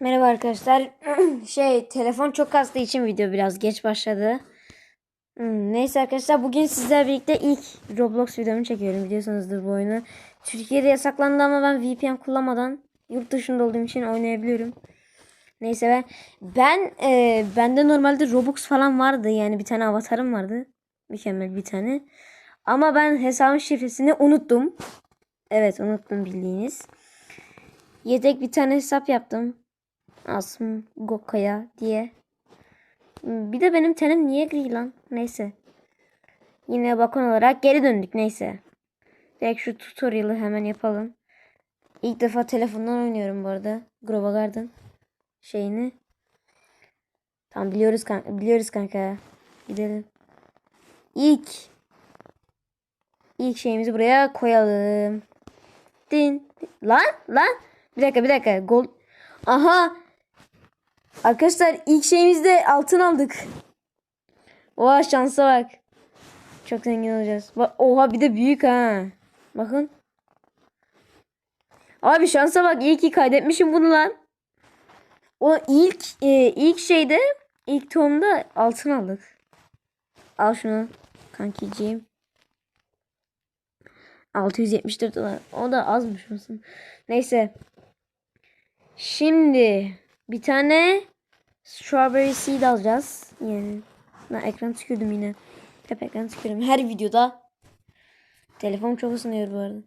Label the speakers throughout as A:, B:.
A: Merhaba arkadaşlar. şey telefon çok kastığı için video biraz geç başladı. Hmm, neyse arkadaşlar bugün sizlerle birlikte ilk Roblox videomu çekiyorum biliyorsunuzdur bu oyunu. Türkiye'de yasaklandı ama ben VPN kullanmadan yurt dışında olduğum için oynayabiliyorum. Neyse ben ben e, bende normalde Robux falan vardı yani bir tane avatarım vardı. Mükemmel bir tane. Ama ben hesabın şifresini unuttum. Evet unuttum bildiğiniz. Yedek bir tane hesap yaptım. Asım Gokaya diye. Bir de benim tenim niye gri lan? Neyse. Yine bakon olarak geri döndük neyse. Direkt şu tutorial'ı hemen yapalım. İlk defa telefondan oynuyorum bu arada. Grova Garden şeyini. Tamam biliyoruz kanka. Biliyoruz kanka. Gidelim. İlk ilk şeyimizi buraya koyalım. Din. Lan lan. Bir dakika bir dakika. Gol. Aha. Arkadaşlar ilk şeyimizde altın aldık. Oha şansa bak. Çok zengin olacağız. Bak, oha bir de büyük ha. Bakın. Abi şansa bak iyi ki kaydetmişim bunu lan. O ilk e, ilk şeyde ilk tohumda altın aldık. Al şunu kankiciğim. 674 dolar. O da azmış olsun. Neyse. Şimdi bir tane strawberry seed alacağız. Yani ben ekran tükürdüm yine. Hep ekran tükürdüm. Her videoda. Telefon çok ısınıyor bu arada.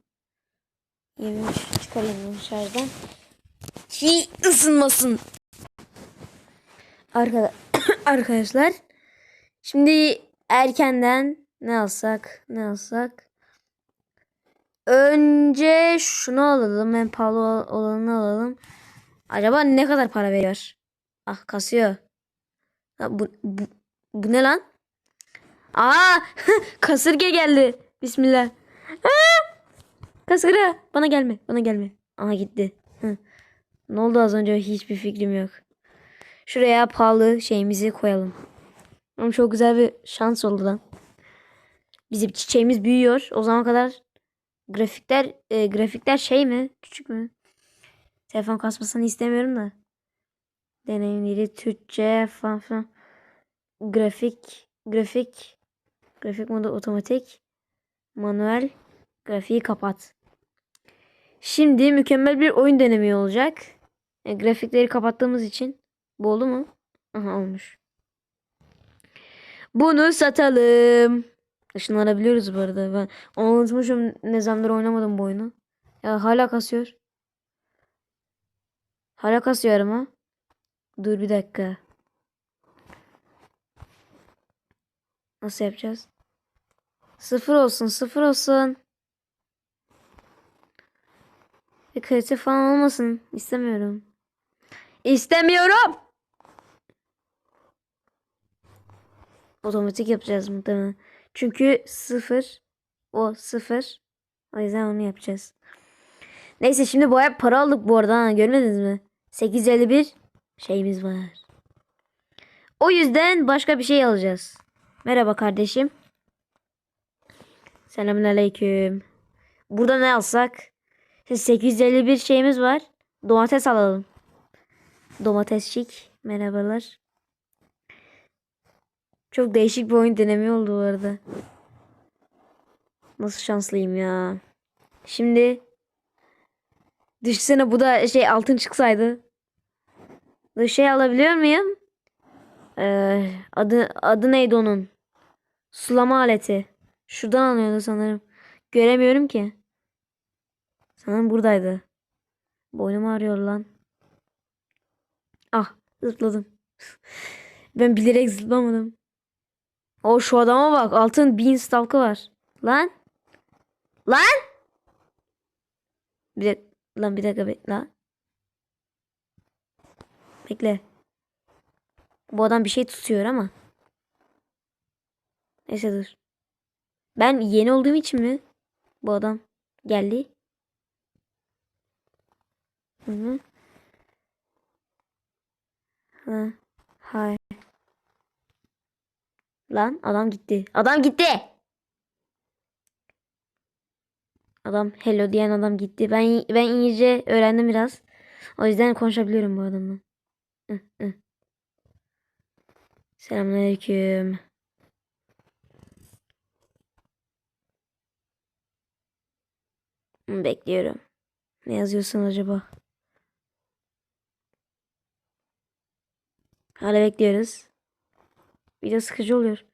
A: 23 çıkarayım şarjdan. Ki ısınmasın. Arkada arkadaşlar. Şimdi erkenden ne alsak? Ne alsak? Önce şunu alalım. En pahalı olanı alalım. Acaba ne kadar para veriyor? Ah kasıyor. Ha, bu, bu, bu ne lan? Aa kasırga geldi. Bismillah. Aa, kasırga bana gelme bana gelme. Aha gitti. Hı. Ne oldu az önce hiçbir fikrim yok. Şuraya pahalı şeyimizi koyalım. Ama çok güzel bir şans oldu lan. Bizim çiçeğimiz büyüyor. O zaman kadar grafikler e, grafikler şey mi? Küçük mü? Telefon kasmasını istemiyorum da. Deneyimleri Türkçe falan filan. Grafik, grafik, grafik modu otomatik, manuel, grafiği kapat. Şimdi mükemmel bir oyun denemi olacak. E, grafikleri kapattığımız için. Bu oldu mu? Aha olmuş. Bunu satalım. Işınlanabiliyoruz bu arada. Ben onu unutmuşum. Ne zamandır oynamadım bu oyunu. Ya hala kasıyor. Hala kasıyor ama. Dur bir dakika. Nasıl yapacağız? Sıfır olsun, sıfır olsun. Bir kalite falan olmasın. İstemiyorum. İstemiyorum. Otomatik yapacağız muhtemelen. Çünkü sıfır. O sıfır. O yüzden onu yapacağız. Neyse şimdi baya para aldık bu arada. Görmediniz mi? 851 şeyimiz var. O yüzden başka bir şey alacağız. Merhaba kardeşim. Selamünaleyküm. Burada ne alsak? 851 şeyimiz var. Domates alalım. Domatesçik. Merhabalar. Çok değişik bir oyun denemi oldu bu arada. Nasıl şanslıyım ya. Şimdi Düşünsene bu da şey altın çıksaydı. Bu şey alabiliyor muyum? Ee, adı adı neydi onun? Sulama aleti. Şuradan alıyordu sanırım. Göremiyorum ki. Sanırım buradaydı. Boynum ağrıyor lan. Ah zıpladım. ben bilerek zıplamadım. O şu adama bak. Altın bin stalkı var. Lan. Lan. Bir de Lan bir dakika bekle. Bekle. Bu adam bir şey tutuyor ama. Neyse dur. Ben yeni olduğum için mi? Bu adam geldi. Hı hı. Ha. Hay. Lan adam gitti. Adam gitti. Adam hello diyen adam gitti. Ben ben İngilizce öğrendim biraz. O yüzden konuşabiliyorum bu adamla. Selamünaleyküm. Bekliyorum. Ne yazıyorsun acaba? Hala bekliyoruz. Video sıkıcı oluyor.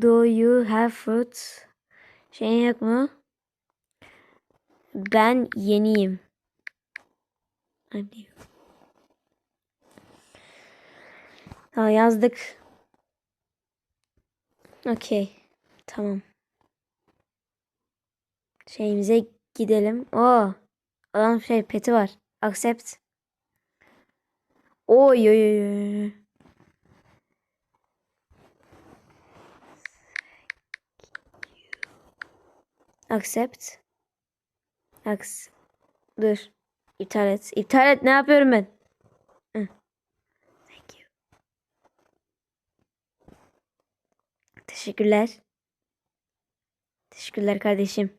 A: Do you have food? Şey yok mu? Ben yeniyim. Hadi. Ha yazdık. Okey. Tamam. Şeyimize gidelim. Oo. Adam şey peti var. Accept. Oy oy oy. Accept. Ax. Dur. İptal et. İptal et. Ne yapıyorum ben? Hı. Thank you. Teşekkürler. Teşekkürler kardeşim.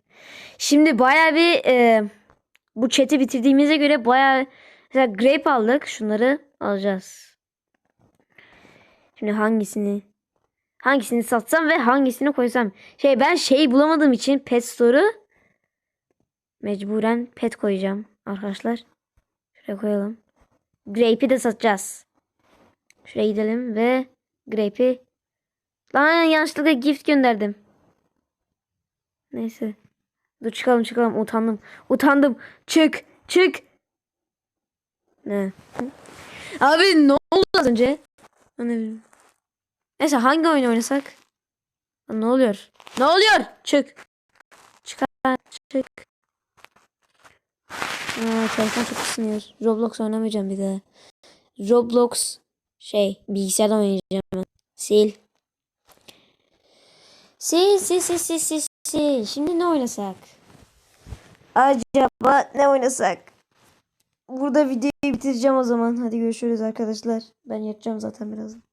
A: Şimdi baya bir e, bu chat'i bitirdiğimize göre baya mesela grape aldık. Şunları alacağız. Şimdi hangisini hangisini satsam ve hangisini koysam. Şey ben şey bulamadığım için pet store'u mecburen pet koyacağım arkadaşlar. Şuraya koyalım. Grape'i de satacağız. Şuraya gidelim ve Grape'i Lan yanlışlıkla gift gönderdim. Neyse. Dur çıkalım çıkalım. Utandım. Utandım. Çık. Çık. Ne? Abi ne oldu az önce? Ne bileyim. Neyse hangi oyun oynasak? Ne oluyor? Ne oluyor? Çık. Çıkar. Çık. Telefon çok ısınıyor. Roblox oynamayacağım bir daha. Roblox şey bilgisayardan oynayacağım. Sil. Sil sil sil sil sil sil. Şimdi ne oynasak? Acaba ne oynasak? Burada videoyu bitireceğim o zaman. Hadi görüşürüz arkadaşlar. Ben yatacağım zaten birazdan.